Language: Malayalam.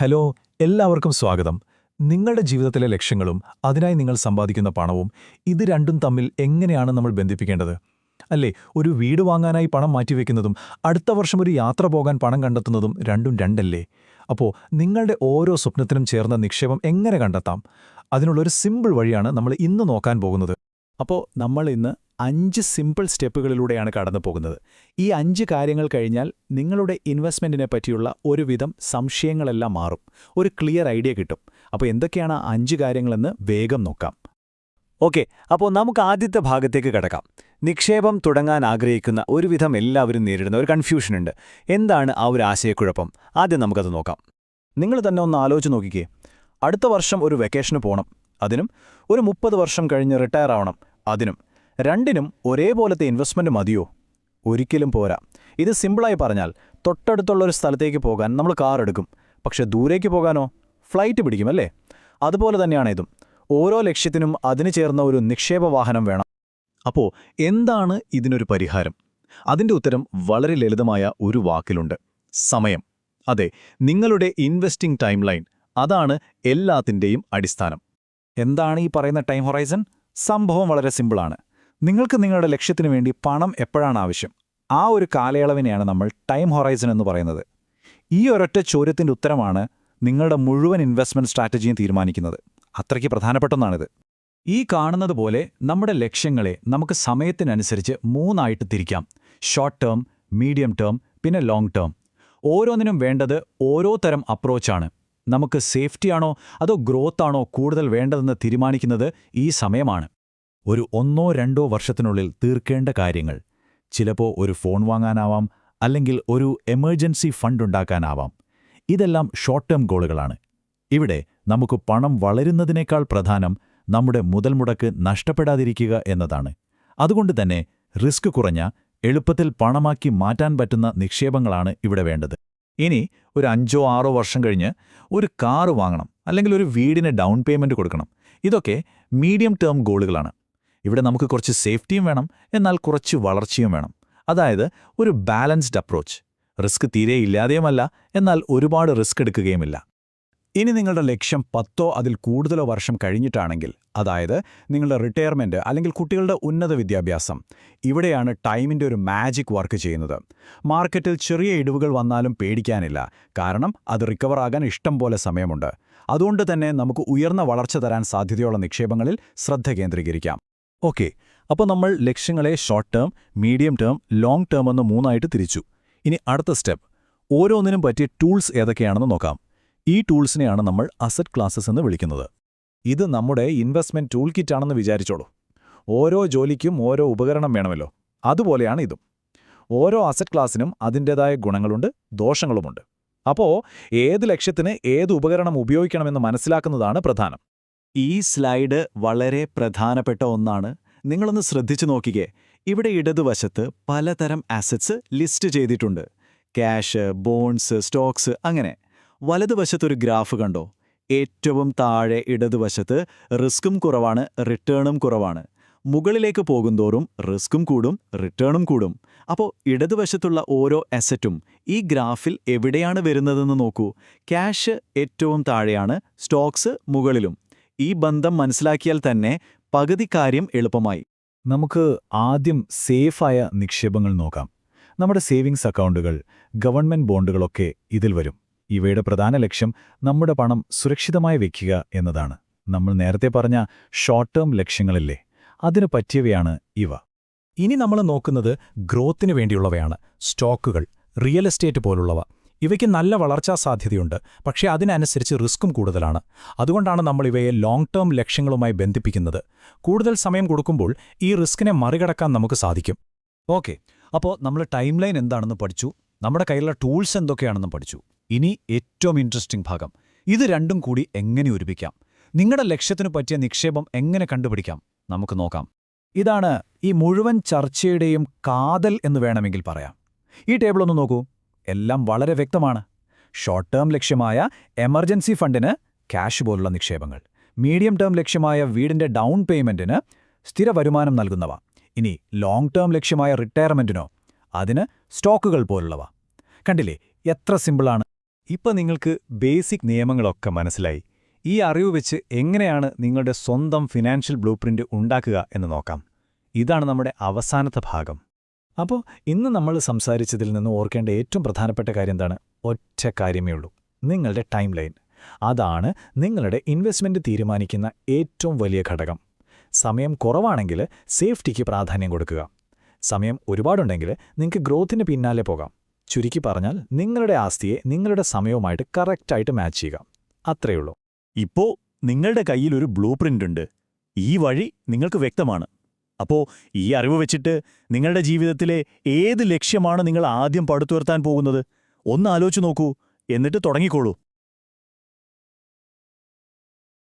ഹലോ എല്ലാവർക്കും സ്വാഗതം. നിങ്ങളുടെ ജീവിതത്തിലെ ലക്ഷ്യങ്ങളും അതിനായി നിങ്ങൾ സമ്പാദിക്കുന്ന പണവും ഇത് രണ്ടും തമ്മിൽ എങ്ങനെയാണ് നമ്മൾ ബന്ധിപ്പിക്കേണ്ടത്? അല്ലേ ഒരു വീട് വാങ്ങാനായി പണം മാറ്റിവെക്കുന്നതും അടുത്ത വർഷം ഒരു യാത്ര പോകാൻ പണം കണ്ടെത്തുന്നതും രണ്ടും രണ്ടല്ലേ? അപ്പോൾ നിങ്ങളുടെ ഓരോ സ്വപ്നത്തിനും ചേർന്ന നിക്ഷേപം എങ്ങനെ കണ്ടെത്താം? അതിനുള്ളൊരു സിമ്പിൾ വഴിയാണ് നമ്മൾ ഇന്ന് നോക്കാൻ പോകുന്നത്. അപ്പോൾ നമ്മൾ ഇന്ന് അഞ്ച് സിമ്പിൾ സ്റ്റെപ്പുകളിലൂടെയാണ് കടന്നു പോകുന്നത്. ഈ അഞ്ച് കാര്യങ്ങൾ കഴിഞ്ഞാൽ നിങ്ങളുടെ ഇൻവെസ്റ്റ്മെന്റിനെ പറ്റിയുള്ള ഒരുവിധം സംശയങ്ങളെല്ലാം മാറും. ഒരു ക്ലിയർ ഐഡിയ കിട്ടും. അപ്പോൾ എന്തൊക്കെയാണ് ആ അഞ്ച് കാര്യങ്ങളെന്ന് വേഗം നോക്കാം. ഓക്കെ അപ്പോൾ നമുക്ക് ആദ്യത്തെ ഭാഗത്തേക്ക് കിടക്കാം. നിക്ഷേപം തുടങ്ങാൻ ആഗ്രഹിക്കുന്ന ഒരുവിധം എല്ലാവരും നേരിടുന്ന ഒരു കൺഫ്യൂഷനുണ്ട് എന്താണ് ആ ഒരു ആശയക്കുഴപ്പം? ആദ്യം നമുക്കത് നോക്കാം. നിങ്ങൾ തന്നെ ഒന്ന് ആലോചിച്ച് നോക്കിക്കേ. അടുത്ത വർഷം ഒരു വെക്കേഷന് പോകണം അതിനും ഒരു മുപ്പത് വർഷം കഴിഞ്ഞ് റിട്ടയർ ആവണം. അതിനും രണ്ടിനും ഒരേപോലത്തെ ഇൻവെസ്റ്റ്മെന്റ് മതിയോ? ഒരിക്കലും പോരാ. ഇത് സിമ്പിളായി പറഞ്ഞാൽ തൊട്ടടുത്തുള്ള ഒരു സ്ഥലത്തേക്ക് പോകാൻ നമ്മൾ കാർ എടുക്കും. പക്ഷെ ദൂരേക്ക് പോകാനോ? ഫ്ലൈറ്റ് പിടിക്കും അല്ലേ? അതുപോലെ തന്നെയാണ് ഇതും. ഓരോ ലക്ഷ്യത്തിനും അതിന് ചേർന്ന ഒരു നിക്ഷേപ വാഹനം വേണം. അപ്പോൾ എന്താണ് ഇതിനൊരു പരിഹാരം? അതിന്റെ ഉത്തരം വളരെ ലളിതമായ ഒരു വാക്കിലുണ്ട്. സമയം. അതെ നിങ്ങളുടെ ഇൻവെസ്റ്റിംഗ് ടൈം ലൈൻ അതാണ് എല്ലാത്തിന്റെയും അടിസ്ഥാനം. എന്താണ് ഈ പറയുന്ന ടൈം ഹൊറൈസൺ സംഭവം വളരെ സിമ്പിളാണ് നിങ്ങൾക്ക് നിങ്ങളുടെ ലക്ഷ്യത്തിനു വേണ്ടി പണം എപ്പോഴാണ് ആവശ്യം? ആ ഒരു കാലയളവിനെയാണ് നമ്മൾ ടൈം ഹൊറൈസൺ എന്ന് പറയുന്നത്. ഈ ഒരൊറ്റ ചോദ്യത്തിന്റെ ഉത്തരമാണ് നിങ്ങളുടെ മുഴുവൻ ഇൻവെസ്റ്റ്മെന്റ് സ്ട്രാറ്റജിയും തീരുമാനിക്കുന്നത്. അത്രയ്ക്ക് പ്രധാനപ്പെട്ടൊന്നാണിത് ഈ കാണുന്നത് പോലെ നമ്മുടെ ലക്ഷ്യങ്ങളെ നമുക്ക് സമയത്തിനനുസരിച്ച് മൂന്നായിട്ട് തിരിക്കാം. ഷോർട്ട് ടേം മീഡിയം ടേം പിന്നെ ലോങ് ടേം. ഓരോന്നിനും വേണ്ടത് ഓരോ തരം അപ്രോച്ചാണ് നമുക്ക് സേഫ്റ്റിയാണോ അതോ ഗ്രോത്താണോ കൂടുതൽ വേണ്ടതെന്ന് തീരുമാനിക്കുന്നത് ഈ സമയമാണ്. ഒരു ഒന്നോ രണ്ടോ വർഷത്തിനുള്ളിൽ തീർക്കേണ്ട കാര്യങ്ങൾ. ചിലപ്പോൾ ഒരു ഫോൺ വാങ്ങാനാവാം അല്ലെങ്കിൽ ഒരു എമർജൻസി ഫണ്ട് ഉണ്ടാക്കാനാവാം. ഇതെല്ലാം ഷോർട്ട് ടേം ഗോളുകളാണ്. ഇവിടെ നമുക്ക് പണം വളരുന്നതിനേക്കാൾ പ്രധാനം നമ്മുടെ മുതൽ മുടക്ക് നഷ്ടപ്പെടാതിരിക്കുക എന്നതാണ്. അതുകൊണ്ട് തന്നെ റിസ്ക് കുറഞ്ഞ എളുപ്പത്തിൽ പണമാക്കി മാറ്റാൻ പറ്റുന്ന നിക്ഷേപങ്ങളാണ് ഇവിടെ വേണ്ടത്. ഇനി ഒരു അഞ്ചോ ആറോ വർഷം കഴിഞ്ഞ് ഒരു കാറ് വാങ്ങണം അല്ലെങ്കിൽ ഒരു വീടിന് ഡൗൺ പേയ്മെന്റ് കൊടുക്കണം. ഇതൊക്കെ മീഡിയം ടേം ഗോളുകളാണ്. ഇവിടെ നമുക്ക് കുറച്ച് സേഫ്റ്റിയും വേണം എന്നാൽ കുറച്ച് വളർച്ചയും വേണം. അതായത് ഒരു ബാലൻസ്ഡ് അപ്രോച്ച്. റിസ്ക് തീരെ ഇല്ലാതെയുമല്ല എന്നാൽ ഒരുപാട് റിസ്ക് എടുക്കുകയുമില്ല. ഇനി നിങ്ങളുടെ ലക്ഷ്യം പത്തോ അതിൽ കൂടുതലോ വർഷം കഴിഞ്ഞിട്ടാണെങ്കിൽ അതായത് നിങ്ങളുടെ റിട്ടയർമെന്റ് അല്ലെങ്കിൽ കുട്ടികളുടെ ഉന്നത വിദ്യാഭ്യാസം ഇവിടെയാണ് ടൈമിന്റെ ഒരു മാജിക് വർക്ക് ചെയ്യുന്നത്. മാർക്കറ്റിൽ ചെറിയ ഇടിവുകൾ വന്നാലും പേടിക്കാനില്ല കാരണം അത് റിക്കവർ ആകാൻ ഇഷ്ടം പോലെ സമയമുണ്ട്. അതുകൊണ്ട് തന്നെ നമുക്ക് ഉയർന്ന വളർച്ച തരാൻ സാധ്യതയുള്ള നിക്ഷേപങ്ങളിൽ ശ്രദ്ധ കേന്ദ്രീകരിക്കാം. ഓക്കെ അപ്പോൾ നമ്മൾ ലക്ഷ്യങ്ങളെ short term medium term long term എന്ന് മൂന്നായിട്ട് തിരിച്ചു. ഇനി അടുത്ത സ്റ്റെപ്പ് ഓരോന്നിനും പറ്റിയ ടൂൾസ് ഏതൊക്കെയാണെന്ന് നോക്കാം. ഈ ടൂൾസിനെയാണ് നമ്മൾ അസറ്റ് ക്ലാസസ് എന്ന് വിളിക്കുന്നത്. ഇത് നമ്മുടെ ഇൻവെസ്റ്റ്മെന്റ് ടൂൾ കിറ്റാണെന്ന് വിചാരിച്ചോളൂ. ഓരോ ജോലിക്കും ഓരോ ഉപകരണം വേണമല്ലോ. അതുപോലെയാണ് ഇതും. ഓരോ അസറ്റ് ക്ലാസ്സിനും അതിന്റേതായ ഗുണങ്ങളുണ്ട് ദോഷങ്ങളുമുണ്ട്. അപ്പോൾ ഏത് ലക്ഷ്യത്തിന് ഏത് ഉപകരണം ഉപയോഗിക്കണമെന്ന് മനസ്സിലാക്കുന്നതാണ് പ്രധാനം. ഈ സ്ലൈഡ് വളരെ പ്രധാനപ്പെട്ട ഒന്നാണ്. നിങ്ങളൊന്ന് ശ്രദ്ധിച്ചു നോക്കിക്കേ. ഇവിടെ ഇടതുവശത്ത് പലതരം അസറ്റ്സ് ലിസ്റ്റ് ചെയ്തിട്ടുണ്ട്. ക്യാഷ് ബോൺസ് സ്റ്റോക്സ് അങ്ങനെ. വലതുവശത്തൊരു ഗ്രാഫ് കണ്ടോ? ഏറ്റവും താഴെ ഇടതുവശത്ത് റിസ്ക്കും കുറവാണ് റിട്ടേണും കുറവാണ്. മുകളിലേക്ക് പോകുന്തോറും റിസ്ക്കും കൂടും റിട്ടേണും കൂടും. അപ്പോൾ ഇടതുവശത്തുള്ള ഓരോ അസറ്റും ഈ ഗ്രാഫിൽ എവിടെയാണ് വരുന്നതെന്ന് നോക്കൂ. ക്യാഷ് ഏറ്റവും താഴെയാണ് സ്റ്റോക്സ് മുകളിലും. ഈ ബന്ധം മനസ്സിലാക്കിയാൽ തന്നെ പകുതി കാര്യം എളുപ്പമായി. നമുക്ക് ആദ്യം സേഫായ നിക്ഷേപങ്ങൾ നോക്കാം. നമ്മുടെ സേവിങ്സ് അക്കൗണ്ടുകൾ ഗവൺമെന്റ് ബോണ്ടുകളൊക്കെ ഇതിൽ വരും. ഇവയുടെ പ്രധാന ലക്ഷ്യം നമ്മുടെ പണം സുരക്ഷിതമായി വെക്കുക എന്നതാണ്. നമ്മൾ നേരത്തെ പറഞ്ഞ ഷോർട്ട് ടേം ലക്ഷ്യങ്ങളില്ലേ അതിന് പറ്റിയവയാണ് ഇവ. ഇനി നമ്മൾ നോക്കുന്നത് ഗ്രോത്തിന് വേണ്ടിയുള്ളവയാണ് സ്റ്റോക്കുകൾ റിയൽ എസ്റ്റേറ്റ് പോലുള്ളവ. ഇവയ്ക്ക് നല്ല വളർച്ചാ സാധ്യതയുണ്ട്. പക്ഷേ അതിനനുസരിച്ച് റിസ്ക്കും കൂടുതലാണ്. അതുകൊണ്ടാണ് നമ്മൾ ഇവയെ ലോങ് ടേം ലക്ഷ്യങ്ങളുമായി ബന്ധിപ്പിക്കുന്നത്. കൂടുതൽ സമയം കൊടുക്കുമ്പോൾ ഈ റിസ്കിനെ മറികടക്കാൻ നമുക്ക് സാധിക്കും. ഓക്കെ. അപ്പോൾ നമ്മൾ ടൈം ലൈൻ എന്താണെന്ന് പഠിച്ചു. നമ്മുടെ കയ്യിലുള്ള ടൂൾസ് എന്തൊക്കെയാണെന്നും പഠിച്ചു. ഇനി ഏറ്റവും ഇൻട്രസ്റ്റിംഗ് ഭാഗം. ഇത് രണ്ടും കൂടി എങ്ങനെ ഒരുമിക്കാം? നിങ്ങളുടെ ലക്ഷ്യത്തിനു പറ്റിയ നിക്ഷേപം എങ്ങനെ കണ്ടുപിടിക്കാം? നമുക്ക് നോക്കാം. ഇതാണ് ഈ മുഴുവൻ ചർച്ചയുടെയും കാതൽ എന്ന് വേണമെങ്കിൽ പറയാം. ഈ ടേബിൾ ഒന്ന് നോക്കൂ. എല്ലാം വളരെ വ്യക്തമാണ്. ഷോർട്ട് ടേം ലക്ഷ്യമായ എമർജൻസി ഫണ്ടിന് ക്യാഷ് പോലുള്ള നിക്ഷേപങ്ങൾ. മീഡിയം ടേം ലക്ഷ്യമായ വീടിന്റെ ഡൗൺ പേയ്മെന്റിന് സ്ഥിര വരുമാനം നൽകുന്നവ. ഇനി ലോങ് ടേം ലക്ഷ്യമായ റിട്ടയർമെന്റിനോ അതിന് സ്റ്റോക്കുകൾ പോലുള്ളവ. കണ്ടില്ലേ? എത്ര സിമ്പിളാണ്. ഇപ്പം നിങ്ങൾക്ക് ബേസിക് നിയമങ്ങളൊക്കെ മനസ്സിലായി. ഈ അറിവ് വെച്ച് എങ്ങനെയാണ് നിങ്ങളുടെ സ്വന്തം ഫിനാൻഷ്യൽ ബ്ലൂ ഉണ്ടാക്കുക എന്ന് നോക്കാം. ഇതാണ് നമ്മുടെ അവസാനത്തെ ഭാഗം. അപ്പോൾ ഇന്ന് നമ്മൾ സംസാരിച്ചതിൽ നിന്ന് ഓർക്കേണ്ട ഏറ്റവും പ്രധാനപ്പെട്ട കാര്യം എന്താണ്? ഒറ്റ കാര്യമേ ഉള്ളൂ. നിങ്ങളുടെ ടൈം ലൈൻ അതാണ് നിങ്ങളുടെ ഇൻവെസ്റ്റ്മെന്റ് തീരുമാനിക്കുന്ന ഏറ്റവും വലിയ ഘടകം. സമയം കുറവാണെങ്കിൽ സേഫ്റ്റിക്ക് പ്രാധാന്യം കൊടുക്കുക. സമയം ഒരുപാടുണ്ടെങ്കിൽ നിങ്ങൾക്ക് ഗ്രോത്തിന് പിന്നാലെ പോകാം. ചുരുക്കി പറഞ്ഞാൽ നിങ്ങളുടെ ആസ്തിയെ നിങ്ങളുടെ സമയവുമായിട്ട് കറക്റ്റായിട്ട് മാച്ച് ചെയ്യുക. അത്രയുള്ളൂ ഇപ്പോൾ നിങ്ങളുടെ കയ്യിൽ ഒരു ബ്ലൂ ഉണ്ട്. ഈ വഴി നിങ്ങൾക്ക് വ്യക്തമാണ്. അപ്പോ ഈ അറിവ് വെച്ചിട്ട് നിങ്ങളുടെ ജീവിതത്തിലെ ഏത് ലക്ഷ്യമാണ് നിങ്ങൾ ആദ്യം പടുത്തുയർത്താൻ പോകുന്നത്? ഒന്ന് ആലോചിച്ച് നോക്കൂ. എന്നിട്ട് തുടങ്ങിക്കോളൂ.